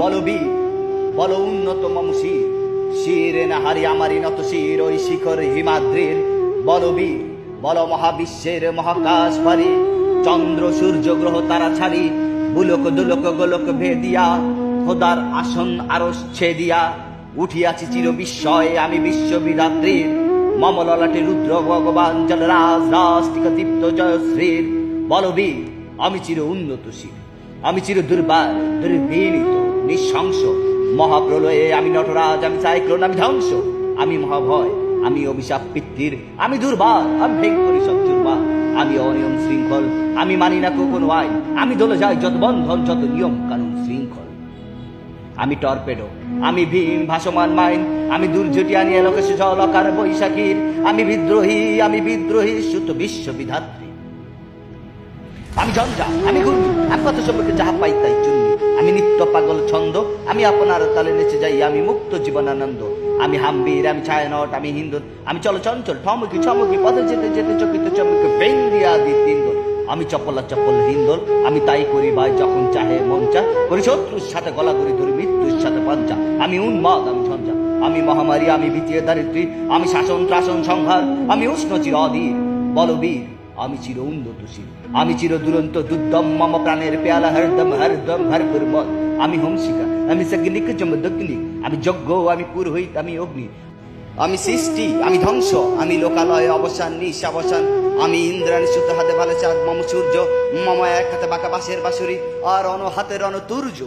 বলো বীর, বলো উন্নত মম শির শিরে না হারি আমারি নত শির, ওই শিখর হিমাদ্রির। বলো বীর, বলো মহাবিশ্বের মহাকাশ পারি চন্দ্র, সূর্য, গ্রহ, তারা ছাড়ি, বুলক, দুলক, গোলক ভেদিয়া, খোদার আসন আরস ছেদিয়া। উঠিয়াছি চির বিস্ময় আমি বিশ্ববিধাত্রীর মম ললাটে রুদ্র ভগবান জল রাজ দীপ্ত, জয়শ্রীর। বলবি আমি চির উন্নত উন্নতশীল আমি চির দুর্বার দুর্বিনীত নিঃশংস, মহাপ্রলয়ে আমি নটরাজ, আমি সাইক্লোন, আমি ধ্বংস, আমি মহাভয়, আমি অভিশাপ পিতৃর, আমি দুর্বার, আমি ভেঙ্করি সব দুর্বার, আমি অনিয়ম শৃঙ্খল, আমি মানি না কোনো আইন, আমি দলে যাই যত বন্ধন, যত নিয়ম কানুন শৃঙ্খল। আমি টর্পেডো, আমি ভীম, ভাসমান মাইন, আমি দুর্যোটিয়া নিয়ে লোকেশ জলকার বৈশাখীর, আমি বিদ্রোহী আমি বিদ্রোহী, সুত বিশ্ববিধাত্রী আমি ঝঞ্ঝা আমি ঘূর্ণি আমি কত সম্পর্কে যাহা পাই তাই চুন্নি। আমি নিত্য পাগল ছন্দ, আমি আপনার তালে নেচে যাই, আমি মুক্ত জীবনানন্দ। আমি হাম্বির, আমি ছায়ানট, আমি হিন্দু আমি চলো চঞ্চল, ঠমকি ছমকি, পথে যেতে যেতে চকিত চমকে বেঙ্গিয়া দি তিন্দল আমি চপলা চপল হিন্দল আমি তাই করি ভাই যখন চাহে মন চা। করি শত্রুর সাথে গলা করি ধরি মৃত্যুর সাথে পঞ্চা। আমি উন্মাদ, আমি ঝঞ্ঝা। আমি মহামারী, আমি বিতীয় দারিদ্রী আমি শাসন, ত্রাসন, সংহার। আমি উষ্ণ চির অধীর বলবীর। আমি চির উন্নত উন্নতশীল, আমি চির দুরন্ত, দুর্দম, মম প্রাণের পেয়ালা, হরদম হরদম হরপুর মদ আমি হংসিকা আমি সগ্নিক চমদগ্নি আমি যজ্ঞ, আমি পুরোহিত, আমি অগ্নি। আমি সৃষ্টি, আমি ধ্বংস, আমি লোকালয় অবসান নিশ অবসান আমি ইন্দ্রাণী, সুত হাতে ভালো চাঁদ, মম সূর্য, মম এক হাতে বাঁকা বাঁশের বাঁশুরি, আর অন হাতে রণ তুর্য।